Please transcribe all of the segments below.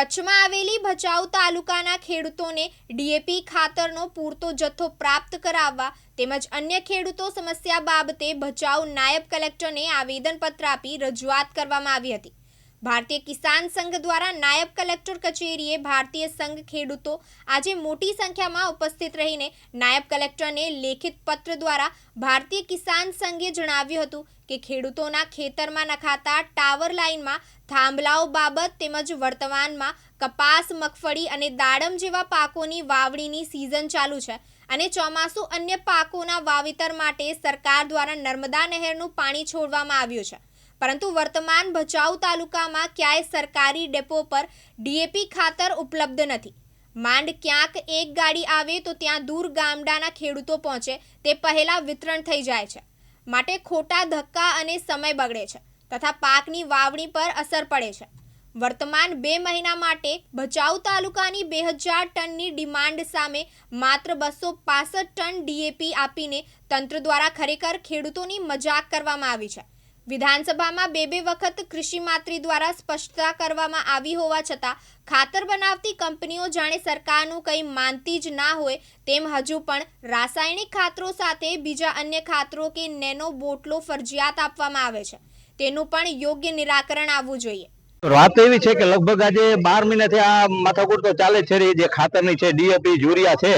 કચ્છમાં આવેલી ભચાઉ તાલુકાના ખેડૂતોને ડીએપી ખાતરનો પૂરતો જથ્થો પ્રાપ્ત કરાવવા તેમજ અન્ય ખેડૂતો સમસ્યા બાબતે ભચાઉ નાયબ કલેક્ટરને આવેદનપત્ર આપી રજૂઆત કરવામાં આવી હતી. ભારતીય કિસાન સંઘ દ્વારા નાયબ કલેક્ટર કચેરીએ ભારતીય સંઘ ખેડૂતો આજે મોટી સંખ્યામાં ઉપસ્થિત રહીને નાયબ કલેક્ટરને લેખિત પત્ર દ્વારા ભારતીય કિસાન સંઘે જણાવ્યું હતું કે ખેડૂતોના ખેતરમાં નખાતા ટાવર લાઇનમાં થાંભલાઓ બાબત તેમજ વર્તમાનમાં કપાસ, મગફળી અને દાડમ જેવા પાકોની વાવણીની સિઝન ચાલુ છે અને ચોમાસું અન્ય પાકોના વાવેતર માટે સરકાર દ્વારા નર્મદા નહેરનું પાણી છોડવામાં આવ્યું છે. પરંતુ વર્તમાન ભચાઉ તાલુકામાં ક્યાંય સરકારી ડેપો પર ડીએપી ખાતર ઉપલબ્ધ નથી. માંડ ક્યાંક એક ગાડી આવે તો ત્યાં દૂર ગામડાના ખેડૂતો પહોંચે, તે પહેલાં વિતરણ થઈ જાય છે. માટે ખોટા ધક્કા અને સમય બગડે છે તથા પાકની વાવણી પર અસર પડે છે. વર્તમાન બે મહિના માટે ભચાઉ તાલુકાની બે હજાર ટનની ડિમાન્ડ સામે માત્ર બસો પાસઠ ટન ડીએપી આપીને તંત્ર દ્વારા ખરેખર ખેડૂતોની મજાક કરવામાં આવી છે. વિધાનસભામાં બે બે વખત કૃષિ માત્રી દ્વારા સ્પષ્ટતા કરવામાં આવી હોવા છતાં, ખાતર બનાવતી કંપનીઓ જાણે સરકારનું કંઈ માનતી જ ના હોય, તેમ હજુ પણ રાસાયણિક ખાતરો સાથે બીજા અન્ય ખાતરો કે નેનો બોટલો ફરજિયાત આપવામાં આવે છે. તેનું પણ યોગ્ય નિરાકરણ આવવું જોઈએ. વાત એવી છે કે લગભગ આજે બાર મહિનાથી આ માથાકૂટ તો ચાલે છે, જે ખાતરની છે, ડીએપી, યુરિયા છે.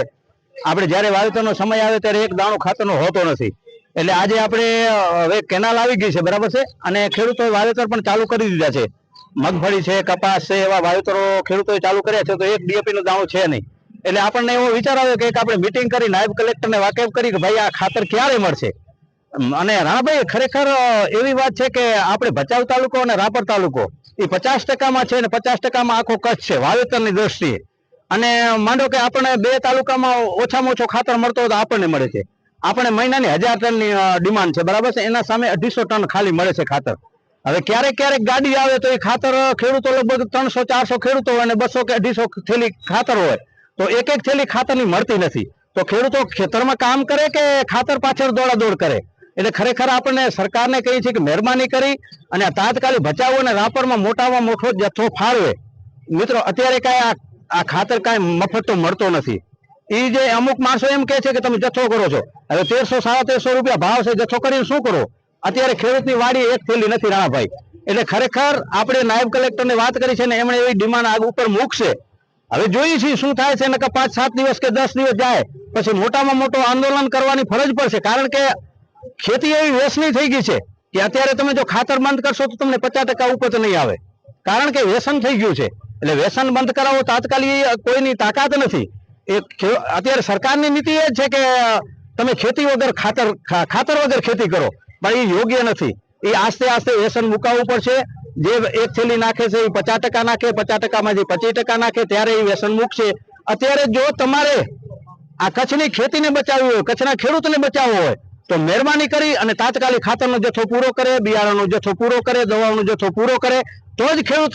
આપણે જ્યારે વાવેતરનો સમય આવે ત્યારે એક દાણો ખાતરનો હોતો નથી. એટલે આજે આપણે હવે કેનાલ આવી ગઈ છે, બરાબર છે? અને ખેડૂતોએ વાવેતર પણ ચાલુ કરી દીધા છે. મગફળી છે, કપાસ છે, એવા વાવેતરો ખેડૂતોએ ચાલુ કર્યા છે, તો એક ડીએપી નો દાણો છે નહીં. એટલે આપણને એવો વિચાર આવ્યો કે આપણે મિટિંગ કરી, નાયબ કલેક્ટરને વાકેફ કરી કે ભાઈ આ ખાતર ક્યારે મળશે? અને રાણાભાઈ, ખરેખર એવી વાત છે કે આપણે ભચાઉ તાલુકો અને રાપર તાલુકો, એ પચાસ ટકામાં છે અને પચાસ ટકામાં આખો કચ્છ છે, વાવેતરની દ્રષ્ટિએ. અને માંડો કે આપણે બે તાલુકામાં ઓછામાં ઓછો ખાતર મળતો હોય તો આપણને મળે છે. આપણે મહિનાની હજાર ટનની ડિમાન્ડ છે, બરાબર છે? એના સામે અઢીસો ટન ખાલી મળે છે ખાતર. હવે ક્યારેક ક્યારેક ગાડી આવે તો એ ખાતર ખેડૂતો લગભગ ત્રણસો, ચારસો ખેડૂતો હોય અને બસો કે અઢીસો થેલી ખાતર હોય. તો એક એક થેલી ખાતરની મળતી નથી. તો ખેડૂતો ખેતરમાં કામ કરે કે ખાતર પાછળ દોડાદોડ કરે? એટલે ખરેખર આપણને સરકારને કહીએ છીએ કે મહેરબાની કરી અને તાત્કાલિક બચાવો અને રાપરમાં મોટામાં મોટો જથ્થો ફાળવે. મિત્રો, અત્યારે કાંઈ આ ખાતર કાંઈ મફત તો મળતો નથી. એ જે અમુક માણસો એમ કહે છે કે તમે જથ્થો કરો છો. હવે તેરસો સાડા તેરસો રૂપિયા ભાવ છે, જથ્થો કરીને શું કરો? અત્યારે ખેડૂતની વાડી એક થેલી નથી, રાણાભાઈ. એટલે ખરેખર આપણે નાયબ કલેક્ટરને વાત કરી છે ને એમણે એવી ડિમાન્ડ આગ ઉપર મૂકશે. હવે જોઈએ છીએ શું થાય છે, નકર પાંચ, સાત દિવસ કે દસ દિવસ જાય, પછી મોટામાં મોટું આંદોલન કરવાની ફરજ પડશે. કારણ કે ખેતી એવી વ્યસની થઈ ગઈ છે કે અત્યારે તમે જો ખાતર બંધ કરશો તો તમને પચાસ ટકા ઉપજ નહીં આવે. કારણ કે વ્યસન થઈ ગયું છે. એટલે વ્યસન બંધ કરાવો, તાત્કાલિક કોઈની તાકાત નથી. અત્યારે સરકારની નીતિ એ છે કે તમે ખેતી વગર ખાતર ખાતર વગર ખેતી કરો. પણ એ યોગ્ય નથી. એ આસ્તે આસ્તે વ્યસન મુકાવવું પડશે. જે એક થેલી નાખે છે, એ પચાસ ટકા નાખે, પચાસ ટકામાંથી પચીસ ટકા નાખે, ત્યારે એ વ્યસન મૂકશે. અત્યારે જો તમારે આ કચ્છની ખેતીને બચાવવી હોય, કચ્છના ખેડૂતને બચાવવો હોય, તો મહેરબાની કરી અને તાત્કાલિક ખાતરનો જથ્થો પૂરો કરે, બિયારણનો જથ્થો પૂરો કરે દવાનો જથ્થો પૂરો કરે, તો જ ખેડૂત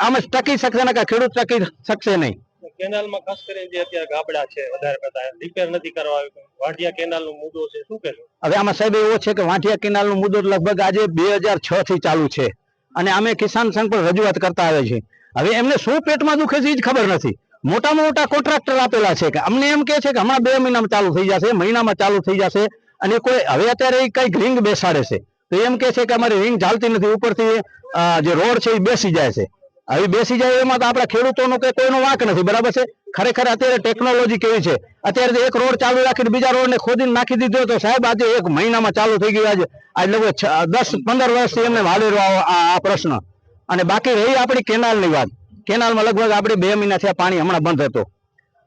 આમાં ટકી શકશે ને ખેડૂત ટકી શકશે નહીં. કેનાલમાં ખાસ કરીને જે અત્યારે ગાબડા છે, વધારે પડતા રિપેર નથી કરવા આવ્યું કેનાલ નો મુદ્દો છે, શું કહેશો? હવે આમાં સાહેબ એવો છે કે વાંઠિયા કેનાલનો મુદ્દો લગભગ આજે બે હજાર છ થી ચાલુ છે અને અમે કિસાન સંઘ પર રજૂઆત કરતા આવે છે હવે એમને શું પેટમાં દુખે છે એ જ ખબર નથી. મોટામાં મોટા કોન્ટ્રાક્ટર આપેલા છે કે અમને એમ કે છે કે હમણાં બે મહિનામાં ચાલુ થઈ જશે, મહિનામાં ચાલુ થઈ જશે અને કોઈ હવે અત્યારે કંઈક રિંગ બેસાડે છે. તો એમ કે છે કે અમારી રિંગ ચાલતી નથી, ઉપરથી જે રોડ છે એ બેસી જાય છે. હવે બેસી જાય એમાં તો આપણા ખેડૂતોનો કે કોઈનો વાંક નથી, બરાબર છે? ખરેખર અત્યારે ટેકનોલોજી કેવી છે? અત્યારે એક રોડ ચાલુ રાખીને બીજા રોડને ખોદીને નાખી દીધો તો સાહેબ આજે એક મહિનામાં ચાલુ થઈ ગયું આજે. આજ લગભગ દસ, પંદર વર્ષથી એમને વાલી આ, આ- આ પ્રશ્ન. અને બાકી રહી આપણી કેનાલની વાત. કેનાલમાં લગભગ આપણે બે મહિના થયા પાણી હમણાં બંધ હતો.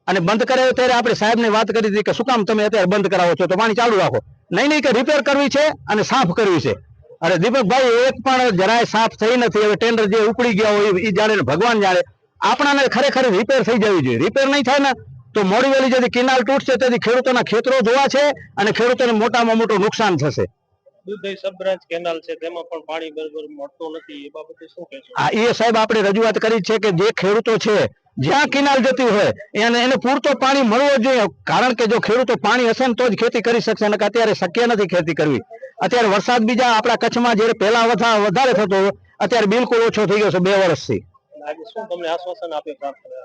અને બંધ કરાયો ત્યારે આપણે સાહેબને વાત કરી હતી કે શું કામ તમે અત્યારે બંધ કરાવો છો? તો પાણી ચાલુ રાખો. નહીં નહીં, કે રિપેર કરવી છે અને સાફ કરવી છે. અરે દીપકભાઈ એક પણ જરાય સાફ થઈ નથી. હવે ટેન્ડર જે ઉપડી ગયા હોય એ જાણે ભગવાન જાણે. આપણાને ખરેખર રિપેર થઈ જવી જોઈએ. રિપેર નહીં થાય ને તો મોડી વેલી જેથી કેનાલ તૂટશે તેથી ખેડૂતોના ખેતરો જોવા છે અને ખેડૂતોને મોટામાં મોટું નુકસાન થશે. દુધઈ સબ કેનાલ છે તેમાં પણ પાણી બરોબર મળતું નથી. એ બાબતે શું કહેશો? આ એ સાહેબ આપણે રજૂઆત કરી છે કે જે ખેડૂતો છે જ્યાં કેનાલ જતી હોય એને એને પૂરતો પાણી મળવો જોઈએ. કારણ કે જો ખેડૂતો પાણી હશે ને તો જ ખેતી કરી શકશે અને અત્યારે શક્ય નથી ખેતી કરવી. અત્યારે વરસાદ બીજા આપણા કચ્છમાં જ્યારે પહેલા વધા- વધારે થતો અત્યારે બિલકુલ ઓછો થઈ ગયો છે બે વર્ષથી.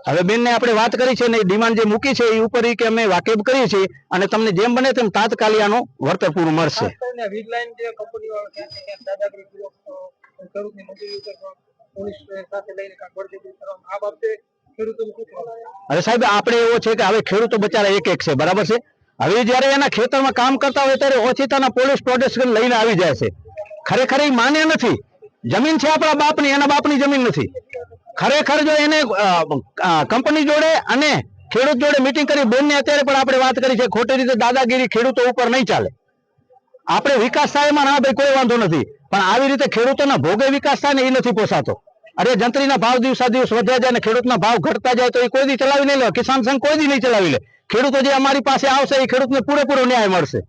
હવે બેન બેનને આપણે વાત કરી છે ને ડિમાન્ડ જે મૂકી છે એ ઉપર કે અમે વાકેફ કરીએ છીએ અને તમને જેમ બને તેમ તાત્કાલિક આનું વળતર પૂરું મળશે. ખાસ કરીને વીજલાઈન જે કંપનીઓ ક્યાંક ને ક્યાંક દાદાગીરી પૂર્વક અ, ખેડૂતની મજૂરી ઉપર પણ પોલીસ સાથે લઈને કાંઈક બળજબરી કરવામાં આ બાબતે ખેડૂતોનું શું કહેવું? છે? હવે સાહેબ આપણે એવો છે કે હવે ખેડૂતો બચારા એક એક છે બરાબર છે? હવે જયારે એના ખેતરમાં કામ કરતા હોય ત્યારે ઓચિતાના પોલીસ પ્રોટેક્શન લઈને આવી જાય છે. ખરેખર એ માન્ય નથી. જમીન છે આપણા બાપની, એના બાપની જમીન નથી. ખરેખર જો એને કંપની જોડે અને ખેડૂત જોડે મીટિંગ કરી બેનને અત્યારે પણ આપણે વાત કરી છે, ખોટી રીતે દાદાગીરી ખેડૂતો ઉપર નહીં ચાલે. આપણે વિકાસ થાય એમાં, ના ભાઈ, કોઈ વાંધો નથી. પણ આવી રીતે ખેડૂતોના ભોગે વિકાસ થાય ને એ નથી પોસાતો. અરે જંત્રીના ભાવ દિવસા દિવસ વધ્યા જાય અને ખેડૂતના ભાવ ઘટતા જાય તો એ કોઈ દી ચલાવી નહીં લે. કિસાન સંઘ કોઈ દી નહીં ચલાવી લે. ખેડૂતો જે અમારી પાસે આવશે એ ખેડૂતને પૂરેપૂરો ન્યાય મળશે?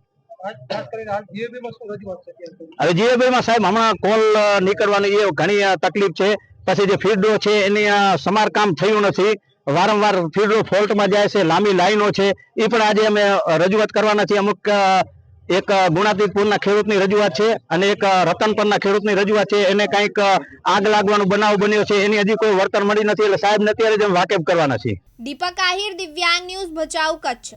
હવે જીએબી માં સાહેબ હમણાં કોલ નીકળવાની એ ઘણી તકલીફ છે. પછી જે ફીડો છે એની સમારકામ થયું નથી. વારંવાર ફીડો ફોલ્ટમાં જાય છે, લાંબી લાઈનો છે. એ પણ આજે અમે રજૂઆત કરવાના છીએ. અમુક એક ગુણાતીતપુરના ખેડૂતની રજૂઆત છે અને એક રતનપરના ખેડૂતની રજૂઆત છે. એને કંઈક આગ લાગવાનો બનાવ બન્યો છે. એની હજી કોઈ વળતર મળી નથી એટલે સાહેબને અત્યારે જ વાકેફ કરવાના છે દીપક આહિર, દિવ્યાંગ ન્યૂઝ, ભચાઉ, કચ્છ.